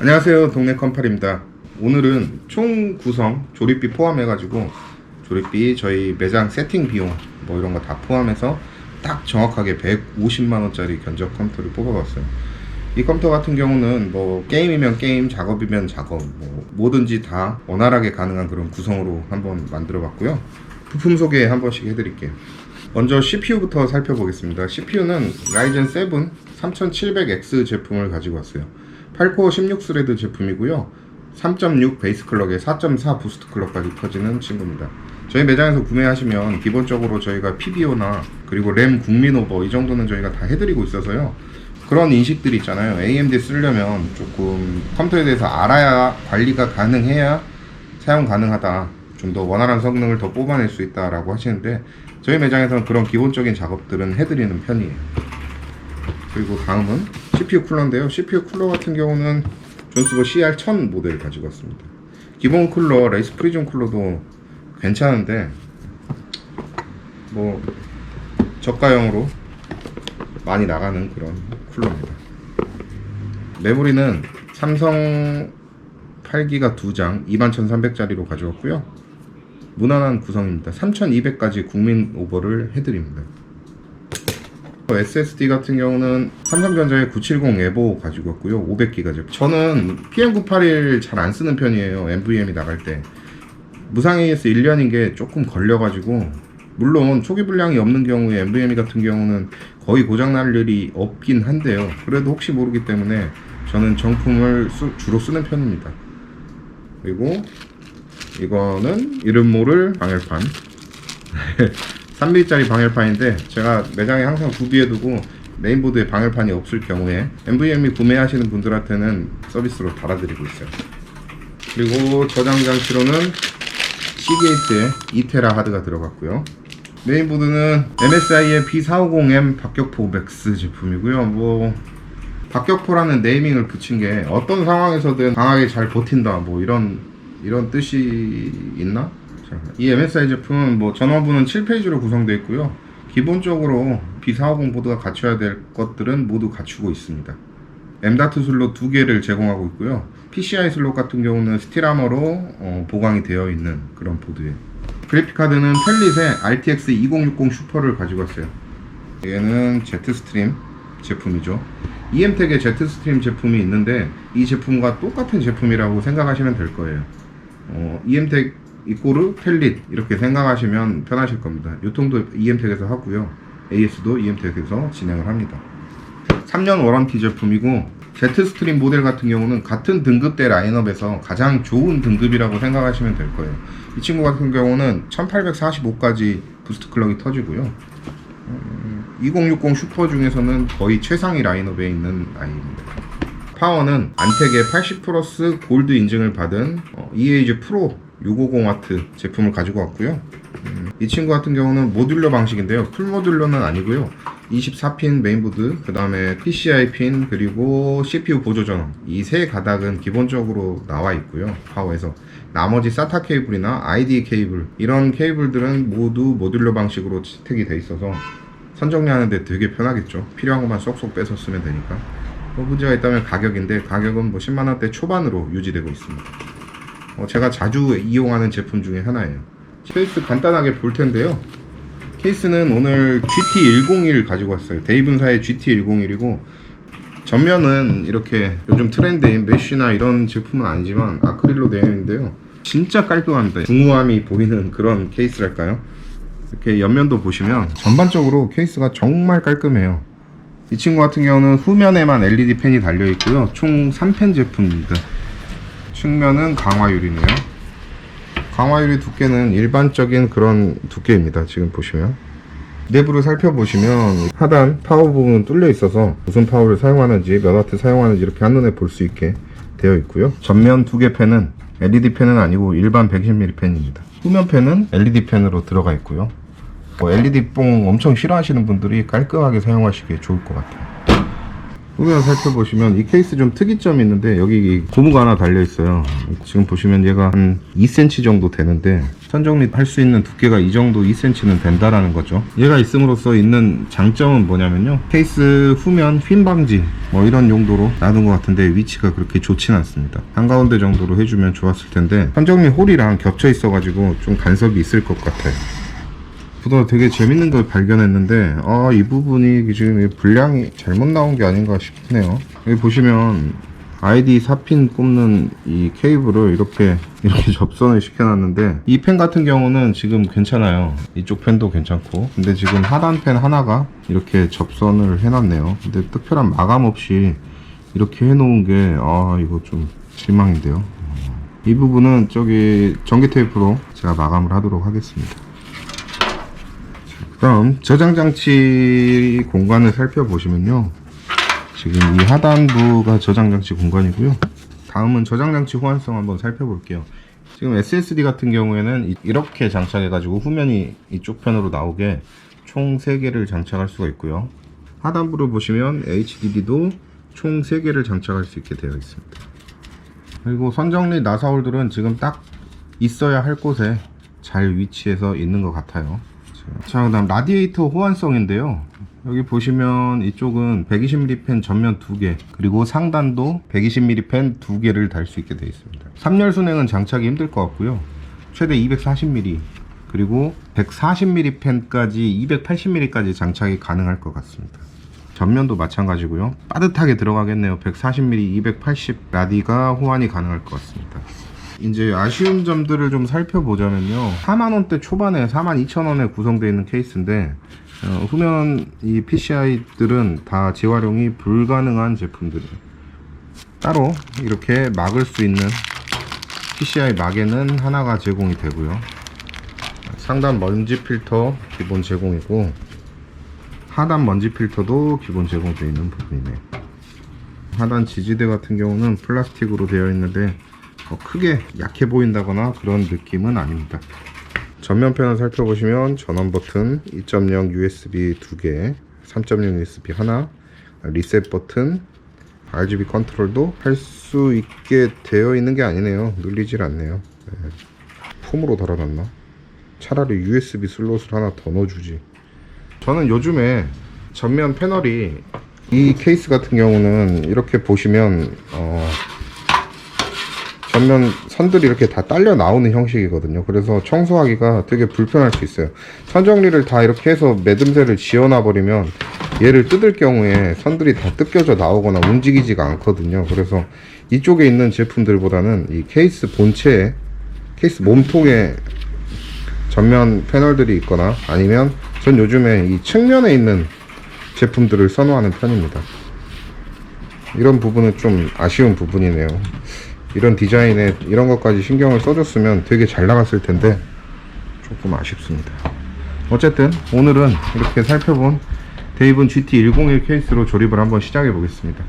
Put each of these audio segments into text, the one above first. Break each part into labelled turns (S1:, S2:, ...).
S1: 안녕하세요. 동네 컴팔입니다. 오늘은 총 구성 조립비 포함해가지고 조립비 저희 매장 세팅 비용 뭐 이런 거 다 포함해서 딱 정확하게 150만원짜리 견적 컴퓨터를 뽑아봤어요. 이 컴퓨터 같은 경우는 뭐 게임이면 게임 작업이면 작업 뭐 뭐든지 다 원활하게 가능한 그런 구성으로 한번 만들어 봤고요. 부품 소개 한 번씩 해드릴게요. 먼저 CPU부터 살펴보겠습니다. CPU는 라이젠 7 3700X 제품을 가지고 왔어요. 8코어 16스레드 제품이고요. 3.6 베이스 클럭에 4.4 부스트 클럭까지 터지는 친구입니다. 저희 매장에서 구매하시면 기본적으로 저희가 PBO나 그리고 램 국민 오버 이 정도는 저희가 다 해드리고 있어서요. 그런 인식들이 있잖아요. AMD 쓰려면 조금 컴퓨터에 대해서 알아야 관리가 가능해야 사용 가능하다. 좀 더 원활한 성능을 더 뽑아낼 수 있다라고 하시는데 저희 매장에서는 그런 기본적인 작업들은 해드리는 편이에요. 그리고 다음은 CPU 쿨러인데요. CPU 쿨러 같은 경우는 존스버 CR1000 모델 가지고 왔습니다. 기본 쿨러 레이스 프리즘 쿨러도 괜찮은데 뭐 저가형으로 많이 나가는 그런 쿨러입니다. 메모리는 삼성 8기가 2장 21,300짜리로 가져왔고요. 무난한 구성입니다. 3200까지 국민 오버를 해드립니다. SSD 같은 경우는 삼성전자의 970 에보 가지고 왔고요. 500기가 제품. 저는 PM981 잘 안 쓰는 편이에요. NVMe 나갈 때. 무상 AS 1년인 게 조금 걸려가지고 물론 초기 불량이 없는 경우에 NVMe 같은 경우는 거의 고장 날 일이 없긴 한데요. 그래도 혹시 모르기 때문에 저는 정품을 쓰- 주로 쓰는 편입니다. 그리고 이거는 이름 모를 방열판 3mm짜리 방열판인데 제가 매장에 항상 구비해 두고 메인보드에 방열판이 없을 경우에 NVMe 구매하시는 분들한테는 서비스로 달아드리고 있어요. 그리고 저장 장치로는 시게이트에 2테라 하드가 들어갔고요. 메인보드는 MSI의 B450M 박격포 맥스 제품이고요. 뭐 박격포라는 네이밍을 붙인 게 어떤 상황에서든 강하게 잘 버틴다 뭐 이런 이런 뜻이 있나? 자, 이 MSI 제품은 뭐 전원부는 7페이지로 구성되어 있고요. 기본적으로 B450 보드가 갖춰야 될 것들은 모두 갖추고 있습니다. M.2 슬롯 두 개를 제공하고 있고요. PCI 슬롯 같은 경우는 스틸아머로 어, 보강이 되어 있는 그런 보드예요. 그래픽 카드는 펠릿의 RTX 2060 슈퍼를 가지고 왔어요. 얘는 제트스트림 제품이죠. EM텍의 제트스트림 제품이 있는데 이 제품과 똑같은 제품이라고 생각하시면 될 거예요. 어, EM텍 이꼬르 펠릿 이렇게 생각하시면 편하실 겁니다. 유통도 EM텍에서 하고요. AS도 EM텍에서 진행을 합니다. 3년 워런티 제품이고 제트스트림 모델 같은 경우는 같은 등급대 라인업에서 가장 좋은 등급이라고 생각하시면 될 거예요. 이 친구 같은 경우는 1845까지 부스트 클럭이 터지고요. 2060 슈퍼 중에서는 거의 최상위 라인업에 있는 아이입니다. 파워는 안텍의 80 플러스 골드 인증을 받은 어, EAG 프로 650W 제품을 가지고 왔고요. 음, 이 친구 같은 경우는 모듈러 방식인데요. 풀 모듈러는 아니고요. 24핀 메인보드, 그 다음에 PCI 핀, 그리고 CPU 보조 전원 이 세 가닥은 기본적으로 나와 있고요. 파워에서 나머지 SATA 케이블이나 ID 케이블 이런 케이블들은 모두 모듈러 방식으로 채택이 돼 있어서 선정리하는데 되게 편하겠죠. 필요한 것만 쏙쏙 빼서 쓰면 되니까. 뭐 문제가 있다면 가격인데 가격은 뭐 10만 원대 초반으로 유지되고 있습니다. 어, 제가 자주 이용하는 제품 중에 하나예요. 케이스 간단하게 볼 텐데요. 케이스는 오늘 GT101 가지고 왔어요. 데이븐사의 GT101이고 전면은 이렇게 요즘 트렌드인 메쉬나 이런 제품은 아니지만 아크릴로 되어 있는데요. 진짜 깔끔합니다. 중후함이 보이는 그런 케이스랄까요? 이렇게 옆면도 보시면 전반적으로 케이스가 정말 깔끔해요. 이 친구 같은 경우는 후면에만 LED 펜이 달려 있고요. 총 3펜 제품입니다. 측면은 강화유리네요. 강화유리 두께는 일반적인 그런 두께입니다. 지금 보시면. 내부를 살펴보시면 하단 파워 부분은 뚫려 있어서 무슨 파워를 사용하는지 몇 와트 사용하는지 이렇게 한눈에 볼 수 있게 되어 있고요. 전면 두 개 펜은 LED 펜은 아니고 일반 110mm 펜입니다. 후면 펜은 LED 펜으로 들어가 있고요. 뭐 LED 뽕 엄청 싫어하시는 분들이 깔끔하게 사용하시기에 좋을 것 같아요. 후면 살펴보시면 이 케이스 좀 특이점이 있는데 여기 고무가 하나 달려 있어요. 지금 보시면 얘가 한 2cm 정도 되는데 선정리 할수 있는 두께가 이 정도 2cm는 된다라는 거죠. 얘가 있음으로써 있는 장점은 뭐냐면요. 케이스 후면 휜 방지 뭐 이런 용도로 놔둔 것 같은데 위치가 그렇게 좋진 않습니다. 한가운데 정도로 해주면 좋았을 텐데 선정리 홀이랑 겹쳐 있어 가지고 좀 간섭이 있을 것 같아요. 보다 되게 재밌는 걸 발견했는데 아 이 부분이 지금 이 분량이 잘못 나온 게 아닌가 싶네요. 여기 보시면 아이디 4핀 꼽는 이 케이블을 이렇게 이렇게 접선을 시켜놨는데 이 펜 같은 경우는 지금 괜찮아요. 이쪽 펜도 괜찮고. 근데 지금 하단 펜 하나가 이렇게 접선을 해놨네요. 근데 특별한 마감 없이 이렇게 해놓은 게 아 이거 좀 실망인데요. 이 부분은 저기 전기 테이프로 제가 마감을 하도록 하겠습니다 그럼 저장 장치 공간을 살펴보시면요. 지금 이 하단부가 저장 장치 공간이고요. 다음은 저장 장치 호환성 한번 살펴볼게요. 지금 SSD 같은 경우에는 이- 이렇게 장착해 가지고 후면이 이쪽 편으로 나오게 총 3개를 장착할 수가 있고요. 하단부를 보시면 HDD도 총 3개를 장착할 수 있게 되어 있습니다. 그리고 선정리 나사홀들은 지금 딱 있어야 할 곳에 잘 위치해서 있는 것 같아요. 자, 그 다음 라디에이터 호환성인데요. 여기 보시면 이쪽은 120mm 펜 전면 2개, 그리고 상단도 120mm 펜 2개를 달 수 있게 되어 있습니다. 3열 순행은 장착이 힘들 것 같고요. 최대 240mm, 그리고 140mm 펜까지 280mm까지 장착이 가능할 것 같습니다. 전면도 마찬가지고요. 빠듯하게 들어가겠네요. 140mm, 280 라디가 호환이 가능할 것 같습니다. 이제 아쉬운 점들을 좀 살펴보자면요. 4만원대 초반에 42,000원에 구성되어 있는 케이스인데, 어, 후면 이 PCI들은 다 재활용이 불가능한 제품들이에요. 따로 이렇게 막을 수 있는 PCI 막에는 하나가 제공이 되고요. 상단 먼지 필터 기본 제공이고, 하단 먼지 필터도 기본 제공되어 있는 부분이네요. 하단 지지대 같은 경우는 플라스틱으로 되어 있는데 어, 크게 약해 보인다거나 그런 느낌은 아닙니다. 전면편을 살펴보시면 전원 버튼 2.0 USB 2개, 3.0 USB 하나, 리셋 버튼, RGB 컨트롤도 할 수 있게 되어 있는 게 아니네요. 눌리질 않네요. 네. 폼으로 달아놨나? 차라리 USB 슬롯을 하나 더 넣어주지. 저는 요즘에 전면 패널이 이 케이스 같은 경우는 이렇게 보시면 어, 전면 선들이 이렇게 다 딸려 나오는 형식이거든요. 그래서 청소하기가 되게 불편할 수 있어요. 선 정리를 다 이렇게 해서 매듭새를 지어놔 버리면 얘를 뜯을 경우에 선들이 다 뜯겨져 나오거나 움직이지가 않거든요. 그래서 이쪽에 있는 제품들보다는 이 케이스 본체에 케이스 몸통에 전면 패널들이 있거나 아니면 전 요즘에 이 측면에 있는 제품들을 선호하는 편입니다. 이런 부분은 좀 아쉬운 부분이네요. 이런 디자인에 이런 것까지 신경을 써줬으면 되게 잘 나갔을 텐데 조금 아쉽습니다. 어쨌든 오늘은 이렇게 살펴본 데이븐 GT101 케이스로 조립을 한번 시작해 보겠습니다.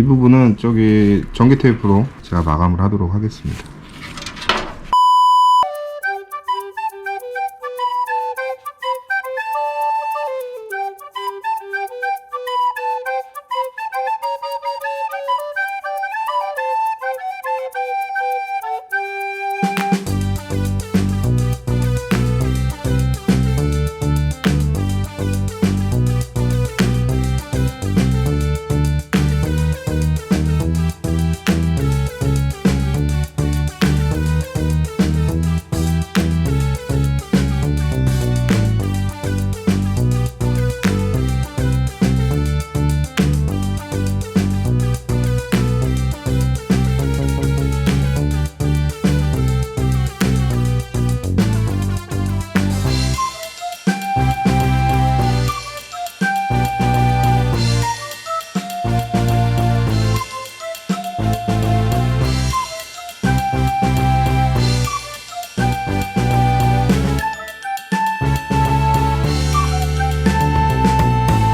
S1: 이 부분은 저기 전기 테이프로 제가 마감을 하도록 하겠습니다.